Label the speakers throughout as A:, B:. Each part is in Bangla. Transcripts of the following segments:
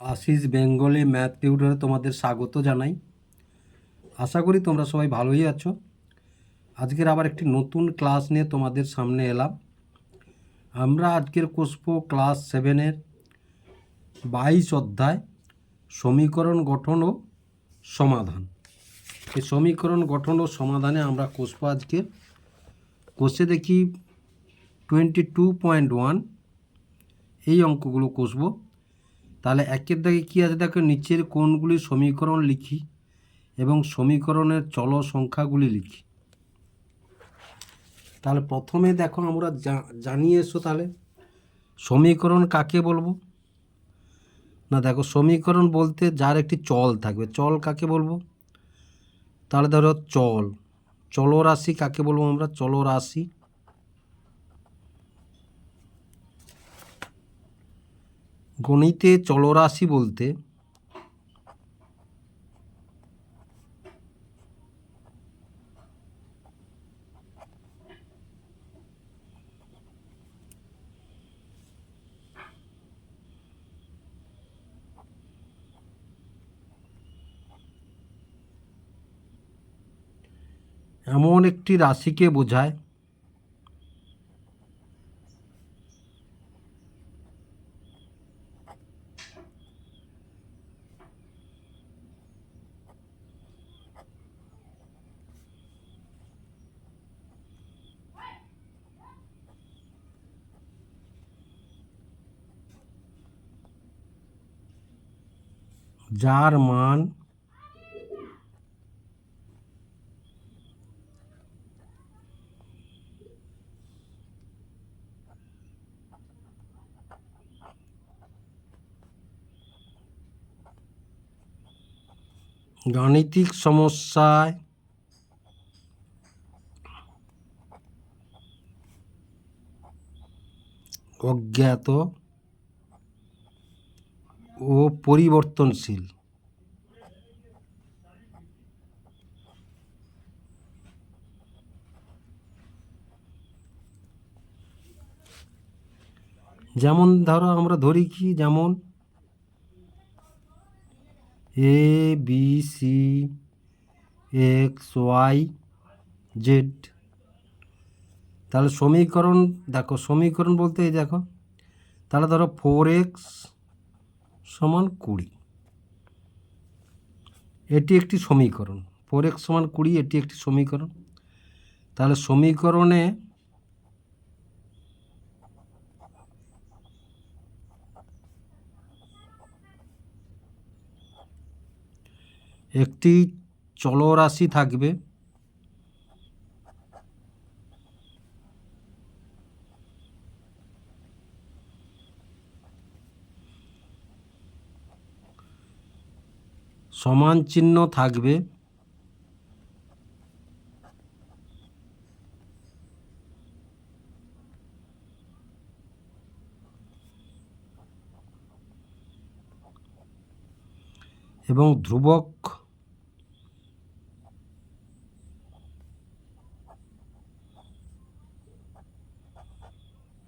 A: আশিস বেঙ্গলি ম্যাথ টিউটরে তোমাদের স্বাগত জানাই। আশা করি তোমরা সবাই ভালোই আছো। আজকের আবার একটি নতুন ক্লাস নিয়ে তোমাদের সামনে এলাম। আমরা আজকের কষব ক্লাস সেভেনের বাইশ অধ্যায় সমীকরণ গঠন ও সমাধান। এই সমীকরণ গঠন ও সমাধানে আমরা কষব আজকের কষে দেখি টোয়েন্টি টু পয়েন্ট ওয়ান এই অঙ্কগুলো কষবো। তাহলে একের দাগে কী আছে? দেখো নিচের কোনগুলি সমীকরণ লিখি এবং সমীকরণের চল সংখ্যাগুলি লিখি। তাহলে প্রথমে দেখো আমরা জানিয়ে এসো তাহলে। সমীকরণ কাকে বলব? না দেখো, সমীকরণ বলতে যার একটি চল থাকবে। চল কাকে বলব? তাহলে ধরো চল। চলরাশি কাকে বলব আমরা? চলরাশি। গণিতে চলরাশি বলতে এমন একটি রাশিকে বোঝায় যার মান গাণিতিক সমস্যায় অজ্ঞাত ও পরিবর্তনশীল। যেমন ধরো আমরা ধরি কি, যেমন A B C X Y Z তাহলে সমীকরণ, দেখো সমীকরণ বলতে এই দেখো, তাহলে ধরো ফোর এক্স সমান কুড়ি। এটি একটি সমীকরণ। ফোর এক্স সমান কুড়ি, এটি একটি সমীকরণ। তাহলে সমীকরণে একটি চলরাশি থাকবে। সমান চিহ্ন থাকবে। এবং ধ্রুবক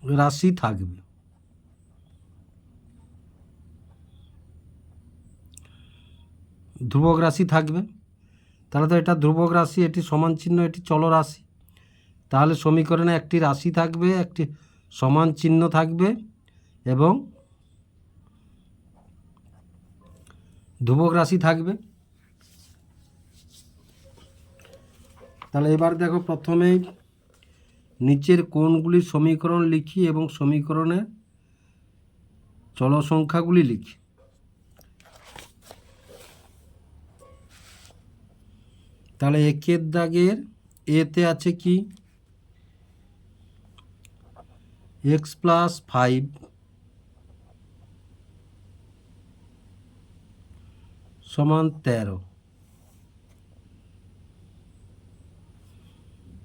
A: রাশি থাকবে। ধ্রুবক রাশি থাকবে। তাহলে তো এটা ধ্রুবক রাশি, এটি সমান চিহ্ন, এটি চলরাশি তাহলে সমীকরণে একটি রাশি থাকবে, একটি সমান চিহ্ন থাকবে এবং ধ্রুবক রাশি থাকবে। তাহলে এবার দেখো প্রথমেই নিচের কোনগুলি সমীকরণ লিখি এবং সমীকরণে চল সংখ্যাগুলি লিখি। তাহলে একের দাগের এতে আছে কি? এক্স প্লাস ফাইভ সমান তেরো।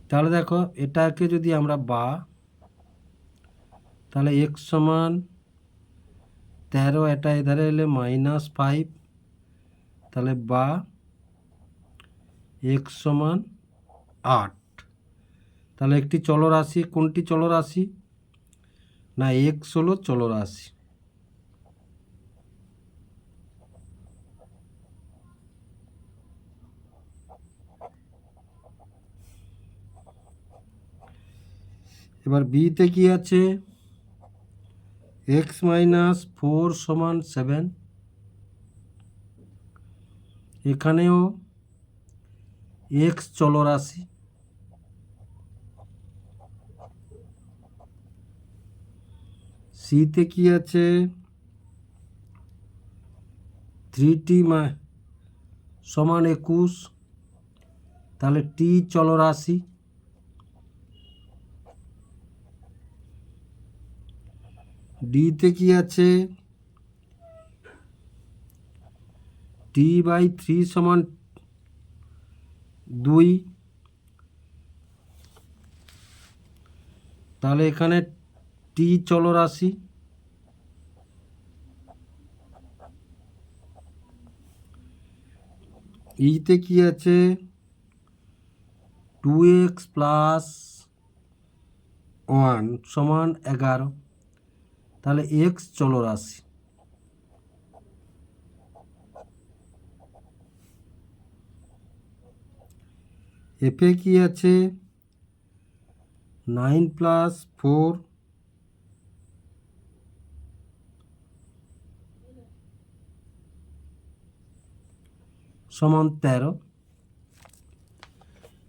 A: তাহলে দেখো এটাকে যদি আমরা বা, তাহলে এক্স সমান তেরো, এটা এধারে এলে মাইনাস ফাইভ, তাহলে বা এক্স সমান আট। তাহলে একটি চলরাশি, কোনটি চলরাশি? না, এক্স হলো চলরাশি। এবার বিতে কি আছে? এক্স মাইনাস ফোর সমান সেভেন। এখানেও এক্স চলরাশি সিতে কি আছে? থ্রি টি সমান একুশ। তাহলে টি চলরাশি। ডিতে কি আছে? টি বাই থ্রি সমান দুই। তাহলে এখানে টি চলরাশি। ইতে কি আছে? টু এক্স প্লাস ওয়ান সমান এগারো। তাহলে এক্স চলরাশি। এফে কি আছে? নাইন প্লাস ফোর সমান তেরো।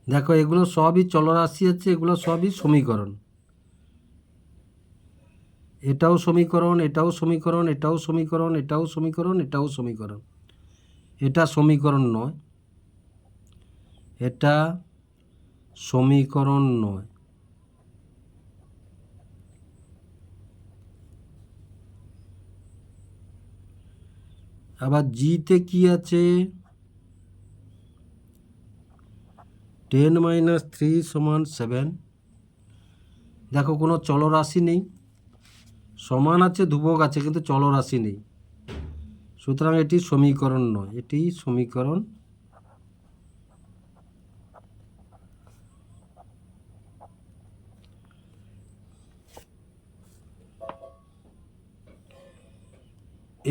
A: দেখো, এগুলো সবই চলরাশি আছে, এগুলো সবই সমীকরণ। এটাও সমীকরণ এটাও সমীকরণ এটাও সমীকরণ এটাও সমীকরণ এটাও সমীকরণ। এটা সমীকরণ নয়। এটা সমীকরণ নয়। আবার জিতে কি আছে? টেন মাইনাস থ্রি সমান সেভেন। দেখো, কোনো চলরাশি নেই। সমান আছে, ধ্রুবক আছে, কিন্তু চলরাশি নেই। সুতরাং এটি সমীকরণ নয়, এটি সমীকরণ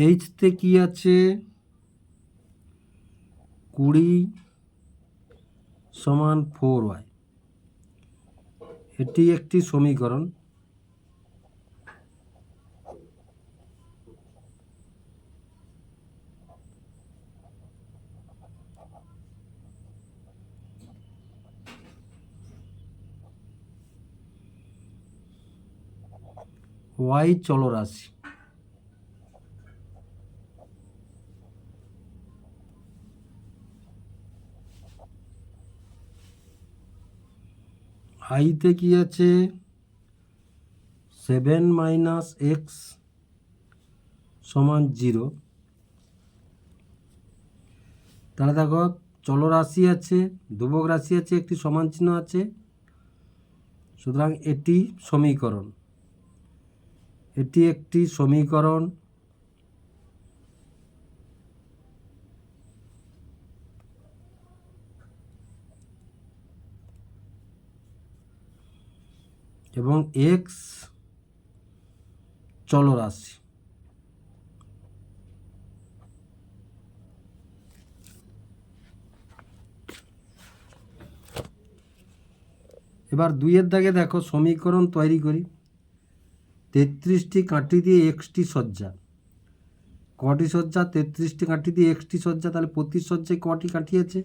A: এইচতে কি আছে? কুড়ি সমান ফোর ওয়াই এটি একটি সমীকরণ। ওয়াই চলরাশি। আইতে কি আছে? সেভেন মাইনাস এক্স সমান জিরো। তাহলে দেখো চলরাশি আছে, ধ্রুবক রাশি আছে, একটি সমান চিহ্ন আছে। সুতরাং এটি সমীকরণ। এটি একটি সমীকরণ। এবং এক্স চলরাশি। এবার দুইয়ের দাগে দেখো সমীকরণ তৈরি করি। তেত্রিশটি কাঠি দিয়ে এক্সটি সজ্জা। কটি সজ্জা? তেত্রিশটি কাঠি দিয়ে এক্সটি সজ্জা। তাহলে প্রতি সজ্জায় কটি কাঠি আছে?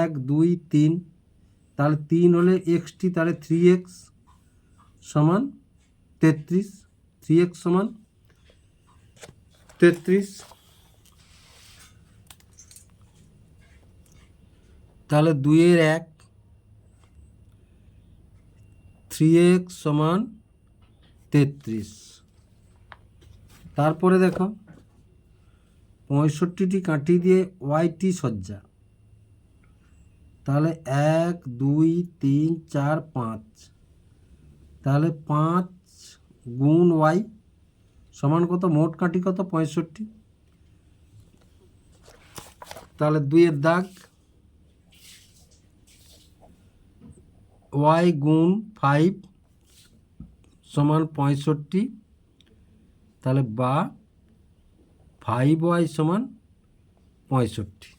A: এক, দুই, তিন। তাহলে তিন হলে এক্সটি তাহলে থ্রি এক্স সমান তেত্রিশ থ্রি এক্স সমান তেত্রিশ। তাহলে দুইয়ের এক থ্রি এক্স সমান তেত্রিশ। তারপরে দেখো, পঁয়ষট্টিটি কাঠি দিয়ে ওয়াইটি সজ্জা। তাহলে এক, দুই, তিন, চার, পাঁচ। তাহলে পাঁচ গুণ ওয়াই সমান কত? মোট কাঠি কত? পঁয়ষট্টি। তাহলে দুইয়ের দাগ ওয়াই গুণ ফাইভ সমান পঁয়ষট্টি। তাহলে বা ফাইভ ওয়াই সমান পঁয়ষট্টি।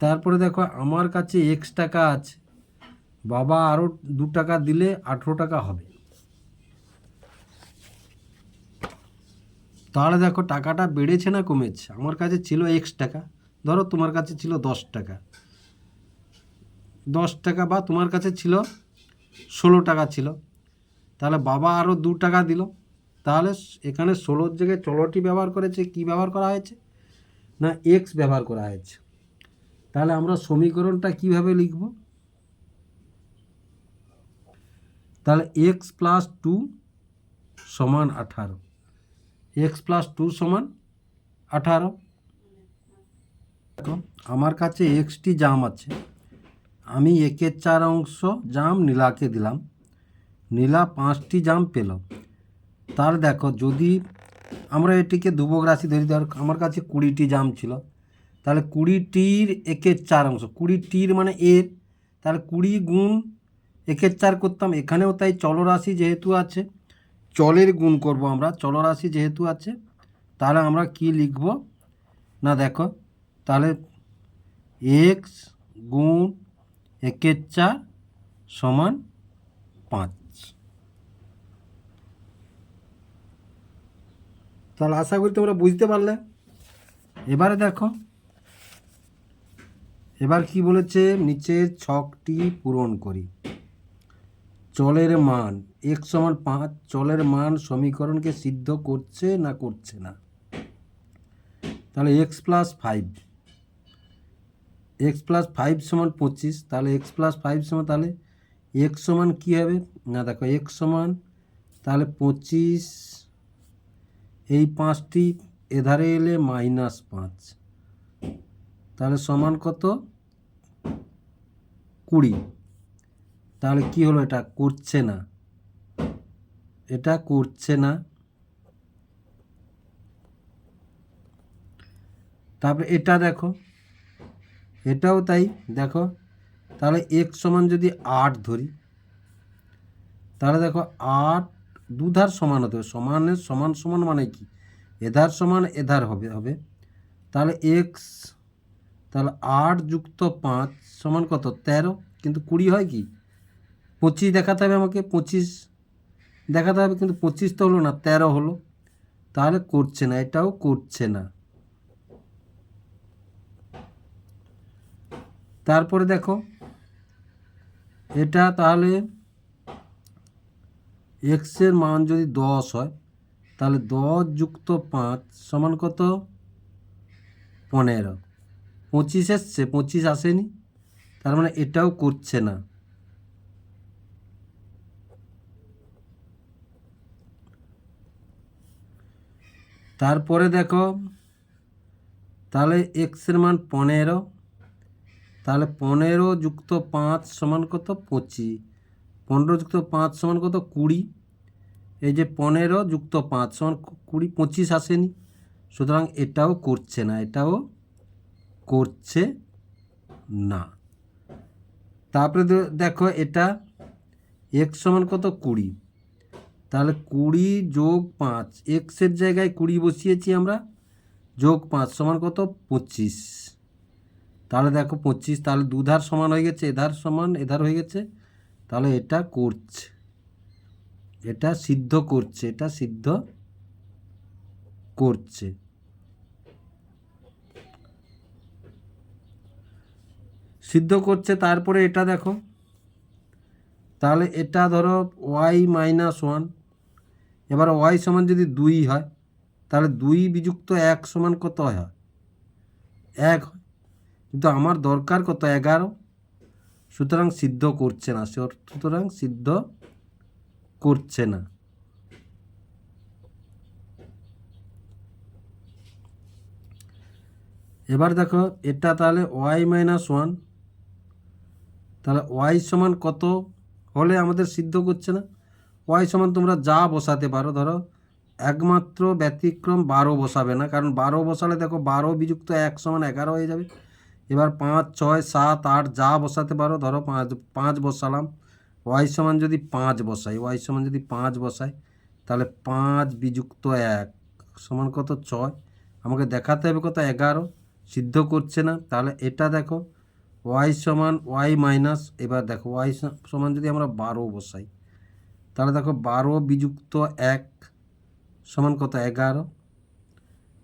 A: তারপরে দেখো, আমার কাছে এক্স টাকা আছে। বাবা আরও দু টাকা দিলে আঠেরো টাকা হবে। তাহলে দেখো, টাকাটা বেড়েছে না কমেছে? আমার কাছে ছিল এক্স টাকা। ধরো, তোমার কাছে ছিল দশ টাকা। দশ টাকা বা তোমার কাছে ছিল ষোলো টাকা ছিল। তাহলে বাবা আরও দু টাকা দিল। তাহলে এখানে ষোলোর জায়গায় চলোটি ব্যবহার করেছে। কি ব্যবহার করা হয়েছে? না এক্স ব্যবহার করা হয়েছে। তাহলে আমরা সমীকরণটা কীভাবে লিখব? তাহলে এক্স প্লাস টু সমান আঠারো। এক্স প্লাস টু সমান আঠারো। আমার কাছে এক্সটি জাম আছে। আমি একের চার অংশ জাম, নীলাকে দিলাম। নীলা পাঁচটি জাম পেল। তার দেখো, যদি আমরা এটিকে দুবক রাশি ধরি, ধর, আমার কাছে কুড়িটি জাম ছিল। তাহলে কুড়িটির একের চার অংশ কুড়িটির মানে এর, তাহলে কুড়ি গুণ একের চার করতাম, এখানেও তাই চলরাশি যেহেতু আছে, চলের গুণ করব আমরা, চলরাশি যেহেতু আছে, তাহলে আমরা কি লিখব? না দেখো, তাহলে এক্স গুণ একের চার সমান পাঁচ। তাহলে আশা করি তোমরা বুঝতে পারলে। এবারে দেখো এবার কি বলেছে? নিচের ছকটি পূরণ করি। চলের মান এক সমান পাঁচ, চলের মান সমীকরণকে সিদ্ধ করছে না করছে না? তাহলে X plus five X plus five সমান পঁচিশ, তাহলে এক্স প্লাস ফাইভ সমান, তাহলে এক্স সমান কী হবে? না, দেখো এক্স সমান, তাহলে পঁচিশ, এই পাঁচটি এধারে এলে মাইনাস পাঁচ। তাহলে সমান কত? কুড়ি। তাহলে কি হলো? এটা করছে না। এটা করছে না। তারপরে এটা দেখো। এটাও তাই, দেখো। তাহলে এক সমান যদি আট ধরি, তাহলে দেখো আট দুধার সমান হতে হবে। সমানের সমান সমান মানে কি? এধার সমান এধার হবে হবে। তাহলে এক্স তাহলে আট যুক্ত পাঁচ সমান কত? তেরো। কিন্তু কুড়ি হয় কি? পঁচিশ দেখাতে হবে আমাকে, পঁচিশ দেখাতে হবে, কিন্তু পঁচিশ তো হলো না, তেরো হলো। তাহলে করছে না, এটাও করছে না। তারপরে দেখো, এটা তাহলে এক্সের মান যদি দশ হয়, তাহলে দশ যুক্ত পাঁচ সমান কত? পনেরো। পঁচিশ এসছে, পঁচিশ আসেনি। তার মানে এটাও করছে না। তারপরে দেখো, তাহলে এক্সের মান পনেরো। তাহলে পনেরো যুক্ত পাঁচ সমান কত? পঁচিশ। পনেরো যুক্ত পাঁচ সমান কত? কুড়ি। এই যে পনেরো যুক্ত পাঁচ সমান কুড়ি, পঁচিশ আসেনি। সুতরাং এটাও করছে না, এটাও করছে না। তারপরে দেখো এটা এক্স সমান কত? কুড়ি। তাহলে কুড়ি যোগ পাঁচ এক্সের জায়গায় কুড়ি বসিয়েছি আমরা, যোগ পাঁচ সমান কত? পঁচিশ। তাহলে দেখো পঁচিশ, তাহলে দুধার সমান হয়ে গেছে, এধার সমান, এধার হয়ে গেছে, তাহলে এটা করছে। এটা সিদ্ধ করছে, এটা সিদ্ধ করছে। সিদ্ধ করছে, তারপরে এটা দেখো। তাহলে এটা ধরো ওয়াই মাইনাস ওয়ান এবার ওয়াই সমান যদি দুই হয়, তাহলে দুই বিযুক্ত এক সমান কত হয়? এক হয়। কিন্তু আমার দরকার কত? এগারো। সুতরাং সিদ্ধ করছে না সুতরাং সিদ্ধ করছে না। এবার দেখো, এটা তাহলে ওয়াই মাইনাস ওয়ান তাহলে ওয়াই সমান কত? হলে আমাদের সিদ্ধ করছে না। ওয়াই সমান তোমরা যা বসাতে পারো, ধরো একমাত্র ব্যতিক্রম বারো বসাবে না, কারণ বারো বসালে দেখো বারো বিযুক্ত এক সমান এগারো হয়ে যাবে। এবার পাঁচ, ছয়, সাত, আট যা বসাতে পারো, ধরো পাঁচ পাঁচ বসালাম। ওয়াই সমান যদি পাঁচ বসাই ওয়াই সমান যদি পাঁচ বসাই, তাহলে পাঁচ বিযুক্ত এক সমান কত? ছয়। আমাকে দেখাতে হবে কত? এগারো। সিদ্ধ করছে না। তাহলে এটা দেখো ওয়াই সমান ওয়াই মাইনাস এবার দেখো ওয়াই সমান যদি আমরা বারো বসাই, তাহলে দেখো বারো বিযুক্ত এক সমান কত? এগারো।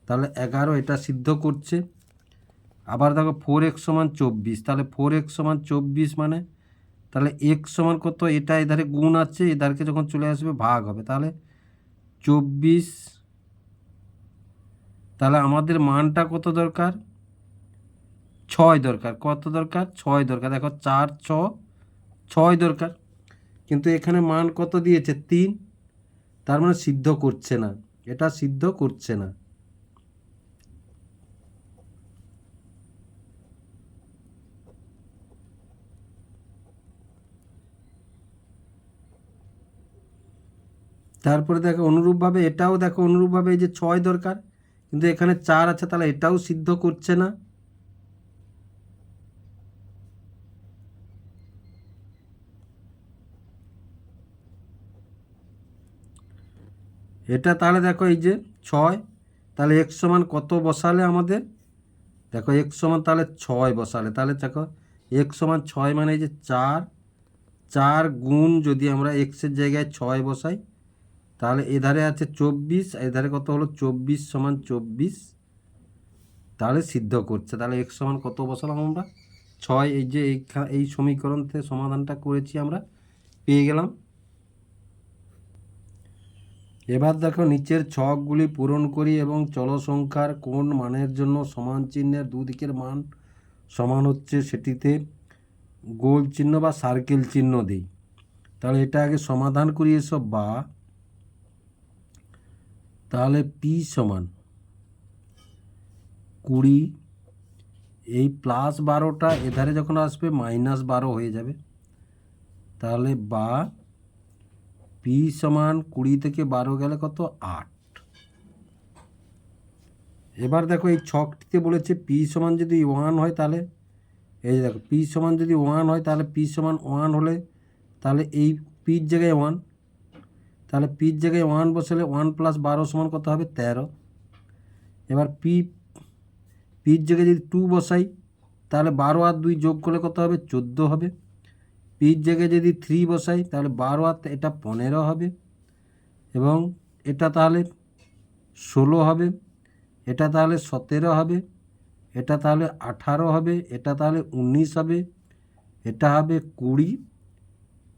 A: তাহলে এগারো এটা সিদ্ধ করছে। আবার দেখো ফোর এক্স সমান চব্বিশ, তাহলে ফোর এক্স সমান চব্বিশ মানে তাহলে এক্স সমান কত? এটা এধারে গুণ আছে, এধারকে যখন চলে আসবে ভাগ হবে। তাহলে চব্বিশ, তাহলে আমাদের মানটা কত দরকার? ছয় দরকার। কত দরকার? ছয় দরকার। দেখো, চার, ছ, ছয় দরকার। কিন্তু এখানে মান কত দিয়েছে? তিন। তার মানে সিদ্ধ করছে না। এটা সিদ্ধ করছে না। তারপরে দেখো, অনুরূপভাবে এটাও দেখো, অনুরূপভাবে এই যে ছয় দরকার, কিন্তু এখানে চার আছে, তাহলে এটাও সিদ্ধ করছে না। এটা তাহলে দেখো এই যে ছয়, তাহলে এক সমান কত বসালে আমাদের? দেখো এক সমান তাহলে ছয় বসালে, তাহলে দেখো এক সমান ছয় মানে এই যে চার চার গুণ যদি আমরা এক্সের জায়গায় ছয় বসাই, তাহলে এধারে আছে চব্বিশ এধারে কত হলো? চব্বিশ সমান চব্বিশ, তাহলে সিদ্ধ করছে। তাহলে এক সমান কত বসালাম আমরা? ছয়, এই যে এই সমীকরণ থেকে সমাধানটা করেছি আমরা, পেয়ে গেলাম। এবার দেখো নিচের ছকগুলি পূরণ করি এবং চলসংখ্যার কোন মানের জন্য সমান চিহ্নের দুদিকের মান সমান হচ্ছে সেটিতে গোল চিহ্ন বা সার্কেল চিহ্ন দিই। তাহলে এটা আগে সমাধান করি এসব বা। তাহলে পি সমান কুড়ি। এই প্লাস বারোটা এধারে যখন আসবে মাইনাস বারো হয়ে যাবে। তাহলে বা পি সমান কুড়ি থেকে বারো গেলে কত? আট। এবার দেখো এই ছকটিতে বলেছে পি সমান যদি ওয়ান হয় তাহলে, এই দেখো, পি সমান যদি ওয়ান হয় তাহলে পি সমান ওয়ান হলে, তাহলে এই পির জায়গায় ওয়ান। তাহলে পির জায়গায় ওয়ান বসালে ওয়ান প্লাস বারো সমান কত হবে? তেরো। এবার পি, পির জায়গায় যদি টু বসাই, তাহলে বারো আর দুই যোগ করলে কত হবে? চোদ্দ হবে। পির জায়গায় যদি থ্রি বসাই, তাহলে বারো আর এটা পনেরো হবে। এবং এটা তাহলে ষোলো হবে। এটা তাহলে সতেরো হবে। এটা তাহলে আঠারো হবে। এটা তাহলে উনিশ হবে। এটা হবে কুড়ি।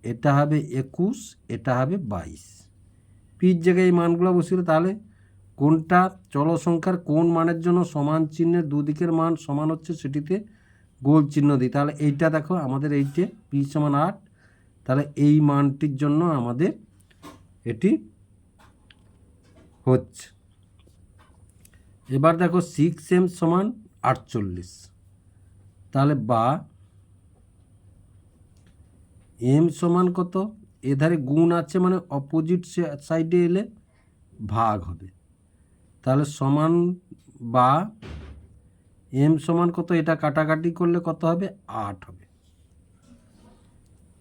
A: এটা হবে একুশ। এটা হবে বাইশ। পির জায়গায় এই মানগুলো বসিল তাহলে কোনটা চলসংখ্যার কোন মানের জন্য সমান চিহ্নের দুদিকের মান সমান হচ্ছে সেটিতে গোল চিহ্ন দিই। তাহলে এইটা দেখো, আমাদের এইটে পি সমান আট। তাহলে এই মানটির জন্য আমাদের এটি হচ্ছে। এবার দেখো সিক্স এম সমান আটচল্লিশ। তাহলে বা এম সমান কত? এধারে গুণ আছে মানে অপোজিট সাইডে এলে ভাগ হবে। তাহলে সমান বা এম সমান কত? এটা কাটাকাটি করলে কত হবে? আট হবে।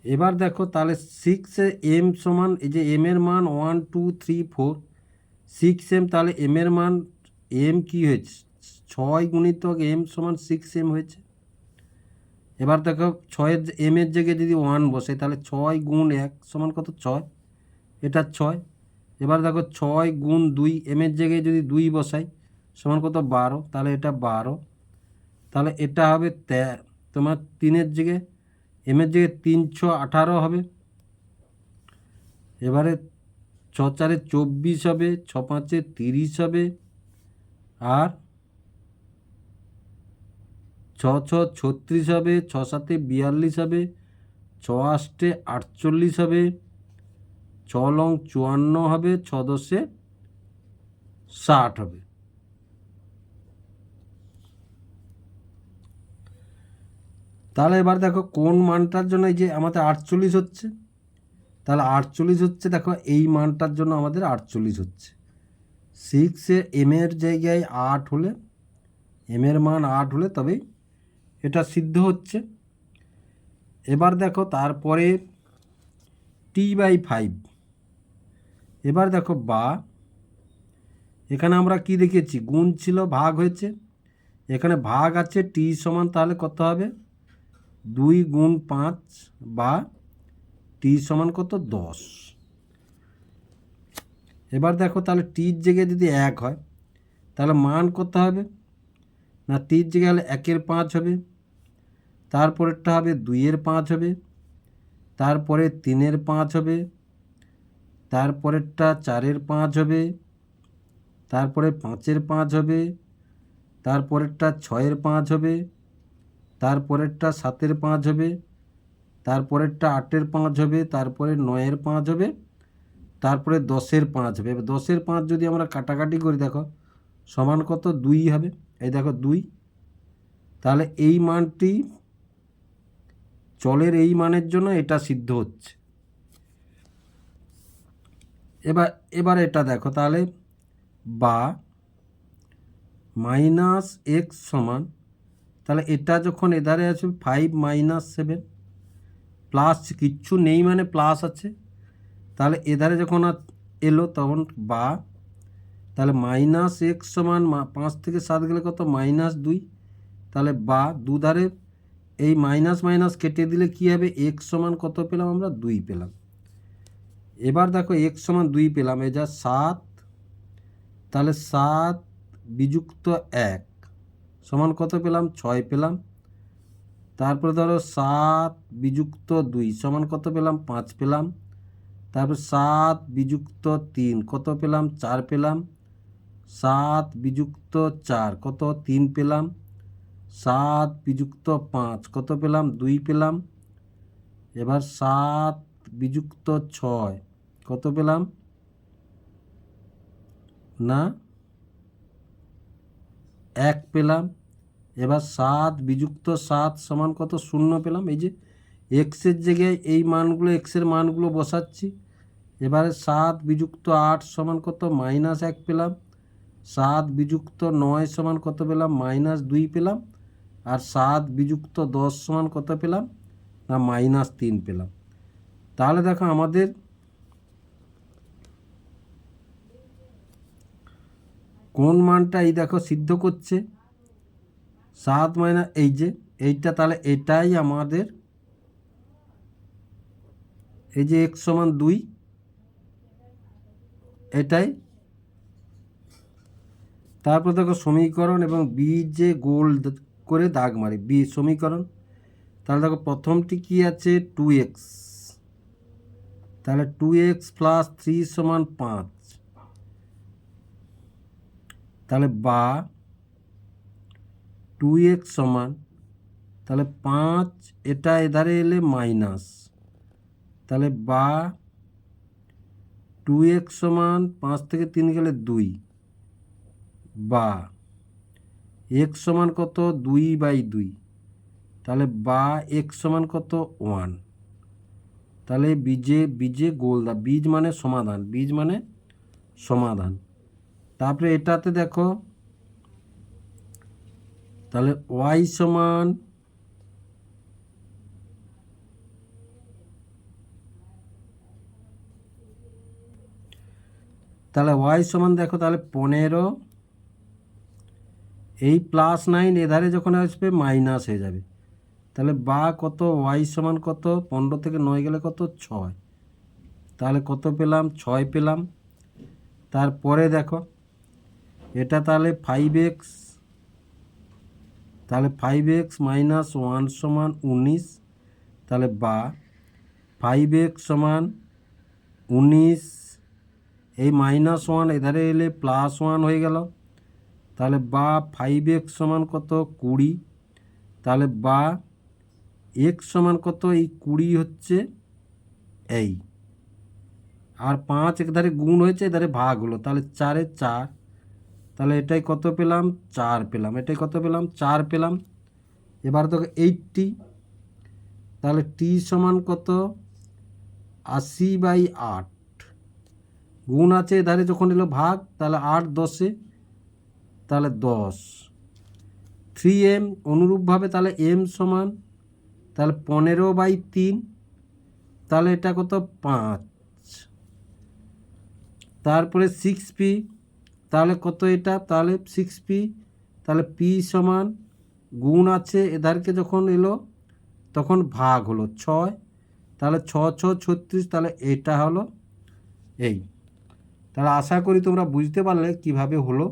A: এবার দেখো, তাহলে সিক্সে এম সমান, এই যে এম এর মান one two three four six M তাহলে এম এর মান এম কি হয়েছে? ছয় গুণিতক এম সমান সিক্স এম হয়েছে। এবার দেখো, ছয়ের এম এর জায়গায় যদি ওয়ান বসে, তাহলে ছয় গুণ এক সমান কত? ছয়। এটা ছয়। এবার দেখো, ছয় গুণ দুই এম এর জায়গায় যদি দুই বসাই, সমান কত? বারো। তাহলে এটা বারো। তাহলে এটা হবে তে তোমার তিনের জায়গায় এম এর জায়গায় তিন, ছ, আঠারো হবে। এবারে ছ, চারে চব্বিশ হবে, ছ, পাঁচে তিরিশ হবে। আর ছ ছ, ছত্রিশ হবে, ছ, সাতে বিয়াল্লিশ হবে, ছ, আষ্টে আটচল্লিশ হবে, ছ, লং চুয়ান্ন হবে, ছ, দশে ষাট হবে। তাহলে এবার দেখো কোন মানটার জন্য এই যে আমাদের আটচল্লিশ হচ্ছে? তাহলে আটচল্লিশ হচ্ছে দেখো এই মানটার জন্য আমাদের আটচল্লিশ হচ্ছে। সিক্সে এম এর জায়গায় আট হলে এম এর মান আট হলে তবেই এটা সিদ্ধ হচ্ছে। এবার দেখো তারপরে টি বাই ফাইভ এবার দেখো বা, এখানে আমরা কি দেখেছি গুণ ছিল, ভাগ হয়েছে। এখানে ভাগ আছে টি সমান তাহলে কত হবে? দুই গুণ পাঁচ বা টি সমান কত? দশ। এবার দেখো তাহলে টির জায়গায় যদি এক হয়, তাহলে মান কত হবে? না টির জায়গায় হলে একের পাঁচ হবে, তারপরেরটা হবে দুইয়ের পাঁচ হবে, তারপরে তিনের পাঁচ হবে, তারপরেরটা চারের পাঁচ হবে, তারপরে পাঁচের পাঁচ হবে, তারপরেরটা ছয়ের পাঁচ হবে তারপরেরটা সাতের পাঁচ হবে, তারপরেরটা আটের পাঁচ হবে, তারপরে নয়ের পাঁচ হবে, তারপরে দশের পাঁচ হবে। এবার দশের পাঁচ যদি আমরা কাটাকাটি করি, দেখো, সমান কত? দুই হবে। এই দেখো, দুই। তাহলে এই মানটি চলের এই মানের জন্য এটা সিদ্ধ হচ্ছে। এবার এবার এটা দেখো, তাহলে বা মাইনাস এক্স সমান তাহলে এটা যখন এধারে আছে ফাইভ মাইনাস সেভেন প্লাস কিচ্ছু নেই মানে প্লাস আছে। তাহলে এধারে যখন এলো তখন বা, তাহলে মাইনাস এক্স সমান পাঁচ থেকে সাত গেলে কত? মাইনাস দুই। তাহলে বা, দুধারে এই মাইনাস মাইনাস কেটে দিলে কী হবে? এক্স সমান কত পেলাম আমরা? দুই পেলাম। এবার দেখো এক্স সমান দুই পেলাম, এই যা সাত, তাহলে সাত বিযুক্ত এক। সমান কত পেলাম? ছয় পেলাম। তারপরে ধরো সাত বিযুক্ত দুই, সমান কত পেলাম? পাঁচ পেলাম। তারপর সাত বিযুক্ত তিন, কত পেলাম? চার পেলাম। সাত বিযুক্ত চার, কত? তিন পেলাম। সাত বিযুক্ত পাঁচ, কত পেলাম? দুই পেলাম। এবার সাত বিযুক্ত ছয়, কত পেলাম? না? এক পেলাম। এবার সাত বিযুক্ত সাত সমান কত? শূন্য পেলাম। এই যে এক্সের জায়গায় এই মানগুলো এক্সের মানগুলো বসাচ্ছি। এবারে সাত বিযুক্ত আট সমান কত? মাইনাস এক পেলাম। সাত বিযুক্ত নয় সমান কত পেলাম? মাইনাস দুই পেলাম। আর সাত বিযুক্ত দশ সমান কত পেলাম? না, মাইনাস তিন পেলাম। তাহলে দেখো আমাদের কোন মানটা এই দেখো সিদ্ধ করছে। সাত মাইনাস এই যে, এইটা তাহলে এটাই আমাদের এই যে এক সমান দুই, এটাই। তারপর দেখো সমীকরণ এবং বি যে গোল করে দাগ মারি বি সমীকরণ। তাহলে দেখো প্রথমটি কি আছে? টু এক্স তাহলে টু এক্স প্লাস থ্রি সমান পাঁচ। তাহলে বা টু এক্স সমান, তাহলে পাঁচ, এটা এধারে এলে মাইনাস তাহলে বা টু এক্স সমান, পাঁচ থেকে তিন গেলে দুই। বা এক্স সমান কত? দুই বাই দুই। তাহলে বা এক্স সমান কত? ওয়ান তাহলে বীজে বীজে গোল দা, বীজ মানে সমাধান, বীজ মানে সমাধান। তারপরে এটাতে দেখো তাহলে ওয়াই সমান তাহলে ওয়াই সমান দেখো, তাহলে পনেরো, এই প্লাস নাইন এধারে যখন আসবে মাইনাস হয়ে যাবে। তাহলে বা কত ওয়াই সমান কত, পনেরো থেকে নয় গেলে কত, ছয়। তাহলে কত পেলাম? ছয় পেলাম। তারপরে দেখো, এটা তাহলে ফাইভ এক্স তাহলে ফাইভ এক্স মাইনাস ওয়ান সমান উনিশ, তাহলে বা ফাইভ এক্স সমান উনিশ, এই মাইনাস ওয়ান এধারে এলে প্লাস ওয়ান হয়ে গেল। তাহলে বা ফাইভ এক্স সমান কত কুড়ি, তাহলে বা এক্স সমান কত এই কুড়ি হচ্ছে এই। আর পাঁচ একধারে গুণ হয়েছে, এধারে ভাগ হলো, তাহলে চারে চার তাহলে এটাই কত পেলাম? চার পেলাম। এটাই কত পেলাম? চার পেলাম। এবার তো এইটটি তাহলে টি সমান কত? আশি বাই আট। গুণ আছে এধারে যখন এলো ভাগ, তাহলে আট দশে, তাহলে দশ। থ্রি এম অনুরূপভাবে তাহলে এম সমান, তাহলে পনেরো বাই তিন, তাহলে এটা কত? পাঁচ। তারপরে সিক্স পি তাহলে কত এটা? তাহলে সিক্স পি তাহলে পি সমান গুণ আছে এধারকে যখন এলো, তখন ভাগ হলো ছয়। তাহলে ছ ছ ছত্রিশ, তাহলে এটা হলো এই তাহলে আশা করি তোমরা বুঝতে পারলে কীভাবে হলো।